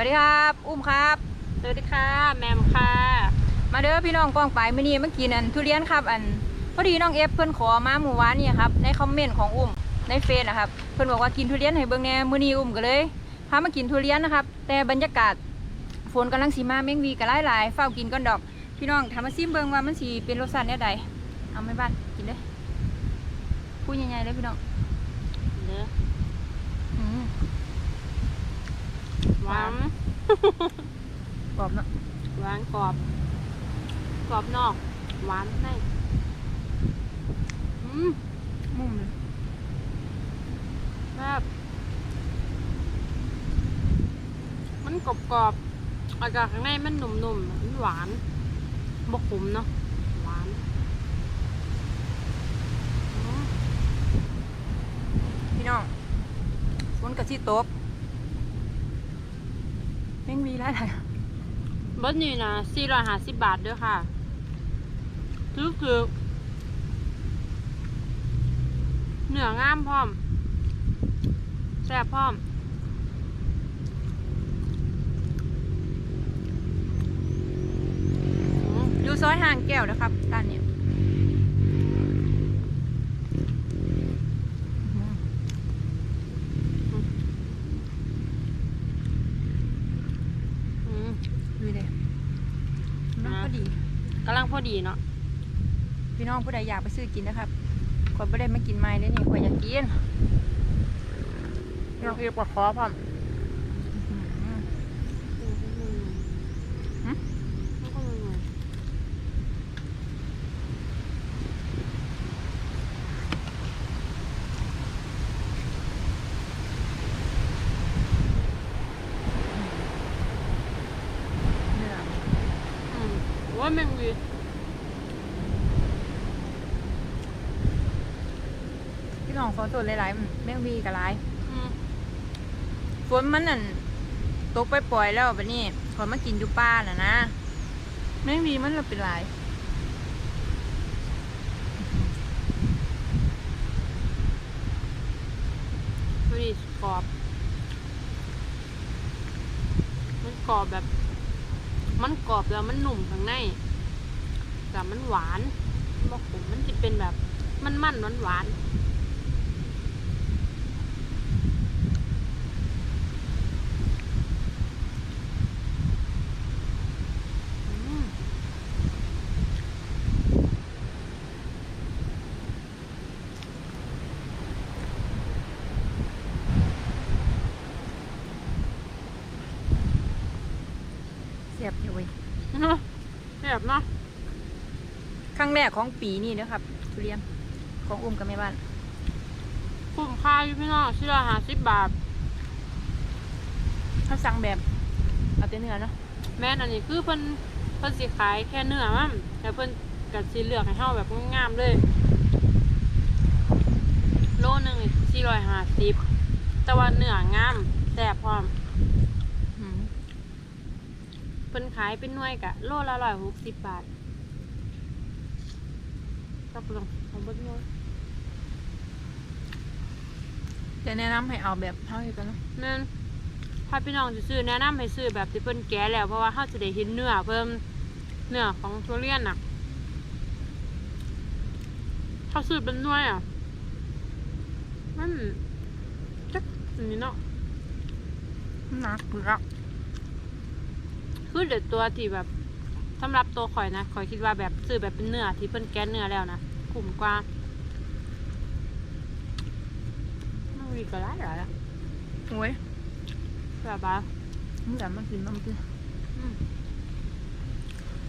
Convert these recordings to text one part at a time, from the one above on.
วัสดีครับ อุ้มครับ สวัสดีค่ะ แมมค่ะ มาเด้อพี่น้องกองไปมื่อนี้เมื่อกี้นั่นทุเรียนครับอันพอดีน้องเอฟเพิ่อนขอมาหมู่วานนี่ครับในคอมเมนต์ของอุ้มในเฟซนะครับเพิ่อนบอกว่ากินทุเรียนให้เบิ่งแน่มื้อนี้อุ้มก็เลยพามากินทุเรียนนะครับ แต่บรรยากาศฝนกำลังสิมาแมงวีก็หลายเฝ้ากินก่อนดอก พี่น้องทำมาซิมเบิ่งว่ามันสิเป็นรสชาติแนวใดเอาไม่บ้านกินเลยพูดใหญ่ๆเลยพี่น้อง เด้อ อืม หวานกรอบเนาะหวานกรอบกรอบนอก หวานในอืมมุมเลยแบบมันกรอบกรอบๆอากาศข้างในมันหนุ่มๆมันหวานบกขมเนาะหวานอืมพี่น้องฝนกะสิตก แมงวีหลายๆเบัดนี้นะ450 บาทเด้อค่ะถือคือเนื้องามพร้อมแซ่บพร้อมอืมอยู่ซอยห่างแก้วนะครับด้านเนี้ย อืม ดูเลยน้อง นะ พอดี กำลังพอดีเนาะพี่น้องผู้ใดอยากไปซื้อกินนะครับคนไม่ได้มากินไม้ได้นี่คนอยากกินพี่น้องเอียบกว่าคอพร้อมอื้อหือ หึ เนื้อ อืมว่าแมงวี พี่ น้องขอโทษหลายๆแม่งวีกับหลายอืมฝนมันนั่นตกไปปล่อยๆแล้วบัดนี้ขอยมากินอยู่ป้าน่ะนะแม่งวีมันเราเป็นหลายดูดิกรอบ มันกรอบแบบ มันกรอบแล้วมันหนุ่มข้างในแต่มันหวานบอกผมมันจะเป็นแบบมันมันหวานหวาน เสียบอยู่เว้ยเนาะแบบเนาะครั้งแรกของปีนี่นะครับทุเรียนของอุ้มกับแม่บ้านคุ้มค่าอยู่พี่น้องชิ้นละห้าสิบบาทเขาสั่งแบบเอาแต่เนื้อเนาะแม่นอันนี้คือเพิ่นเพิ่นสิขายแค่เนื้อมั้งแต่เพิ่นกัสิเลือกให้เฮาแบบงามๆเลย โลหนึงนี่สี่ร้อยห้าสิบแต่ว่าเนื้องามแซ่บพร้อมอืมเพิ่นขายเป็นหน่วยกะโลละร้อยหกสิบบาทก็ลองเอาเบิ่งหน่อยจะแนะนำให้เอาแบบเท่านี้กันเนาะแม่นถ้าพี่น้องสิซื้อแนะนำให้ซื้อแบบที่เพิ่นแกะแล้วเพราะว่าเฮาจะได้เห็นเนื้อเพิ่มเนื้อของทุเรียนน่ะถ้าซื้อเป็นหน่วยอะมันจักอันนี้เนาะ หนักเปลือก คือเด็ดตัวที่แบบสำหรับตัวข่อยนะข่อยคิดว่าแบบซื้อแบบเป็นเนื้อที่เพิ่นแก้เนื้อแล้วนะคุ้มกว่ามันมีก็หลายหลายอะโอ้ยแบบว่ามึงแต่มากินน้ำกินอืม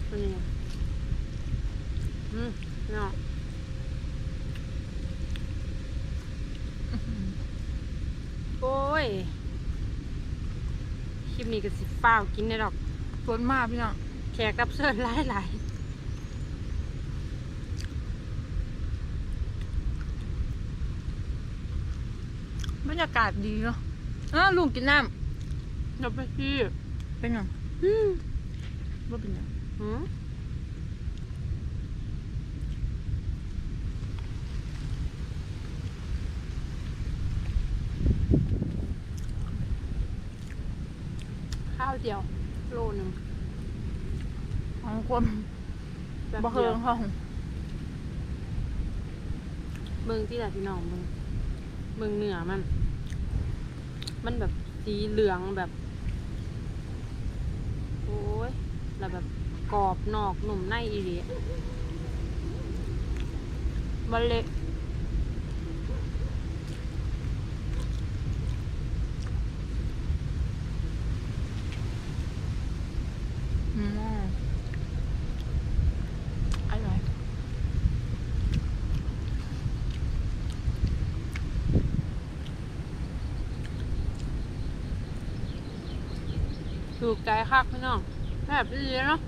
เป็นยังไงอืมเนาะโอ้ย คลิปนี้ก็สิฟ้าวกินได้ดอก ฝนมากพี่น้องแขกรับเชิญหลายหลายบรรยากาศดีเนาะอ้าวลุงกินน้ๆเดี๋ยวไปที่ำเป็นหยังอืมว่าเป็นหยังอืมข้าวเดียวโล หนึ่งของความแบบบ่เดีเคิยวงห้องเมืองที่ไหนพี่น้องเมืองเมืองเหนือมัน มันแบบสีเหลืองแบบ โอ้ยแล้วแบบกรอบนอกหนุ่มในอีหลีบะเละ อืมอร่อย ถูกใจคักพี่น้องแบบดีเนาะ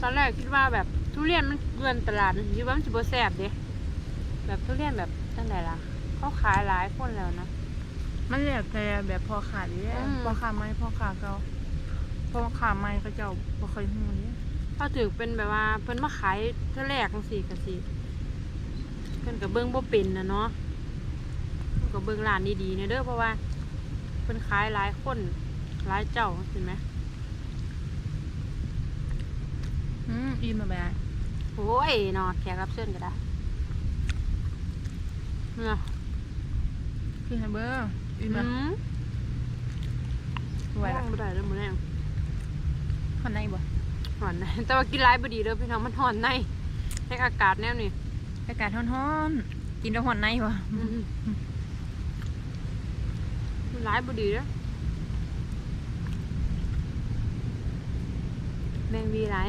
ตอนแรกคิดว่าแบบทุเรียนมันเกลือนตลาดคิดว่ามันจะบ่แซ่บเด้แบบทุเรียนแบบจังไดล่ะ เขาขายหลายคนแล้วนะมันแล้วแต่แบบพอขาดนี่แหละอืมพอขาไม่พอขาเก่าพอขาไม่เขาเจ้าบ่เคยฮู้นี่เขาถือเป็นแบบว่าเพิ่นมาขายเท่าแรกจังซี่ก็สิเพิ่นก็เบิ่งบ่เป็นนะเนาะเพิ่นก็เบิ่งร้านดีๆเนี่ยเด้อเพราะว่า เพิ่นขายหลายคนหลายเจ้าเห็นไหมอืมอิ่มแล้วแม่โอ้ยเนาะแขกรับเชิญก็ได้เนาะคือให้เบิ่งอิ่มอืแล้วมไหวว่างละบ่ได้เลยมื้อแรงคนไหนบ่หอนในแต่ว่ากินหลายบ่ดีเด้อพี่น้องมันหอนในในอากาศแนวนี้อากาศร้อนๆกินแล้วหอนในบ่ อืมมันหลายบ่ดีเด้อแมงวีหลาย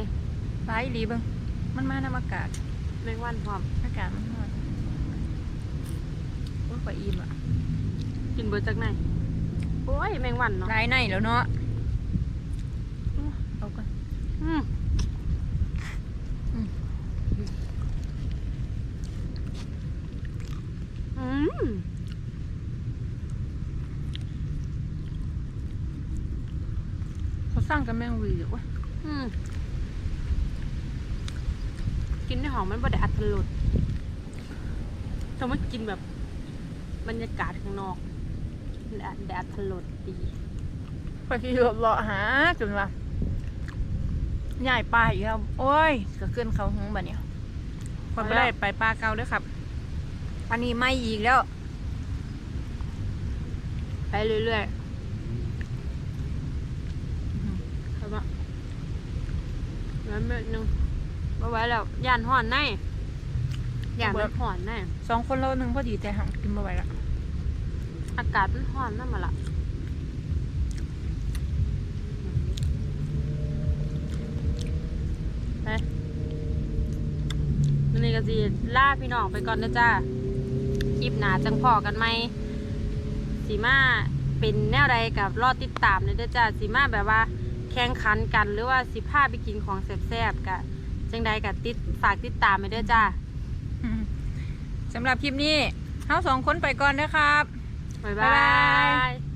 ไปอีหลีเบิ่งมันมานํอากาศ แมงวันพร้อมอากาศมันร้อนโอ้ยข่อยอิ่มอะกินเบิดจากไหนโอ้ยแมงวันเนาะหลายในแล้วเนาะอู้เอาก่อนอืมอืม อืม เขา สร้างกันแมงวีอยู่วะอืมกินในหอมมันบ่ได้อัตรสแต่ว่ากินแบบ บรรยากาศข้างนอกแดดแดดถลดดีข่อยสิเลาะหาจนว่าใหญ่ปลาอีกแล้ว โอ้ยก็ขึ้นเขาหงบัดเนี้ยคนไม่ได้ไปปลาเก่าเด้วยครับอันนี้ไม่อีกแล้ว ไปเรื่อยๆครับว่า แล้วเม็ดหนึงมาไว้แล้วย่านห่อนในย่านมันห่อนในสองคนโลหนึ่งพอดีแต่หังกินมาไหวละอากาศมันห่อนนั่นมาละไปวันนี้ก็สิล่าพี่น้องไปก่อนนะจ้าคลิปหนาจังพอกันไหมสีมาเป็นแนวใดกับรอติดตามเลยเด้อจ้าสีมาแบบว่า แข่งขันกันหรือว่าสิพาไปกินของแซ่บๆกะจังใดกับติดฝากติดตามไปเด้อจ้าอืมสำหรับคลิปนี้เฮาสองคนไปก่อนนะครับ บ๊ายบ๊ายบาบายย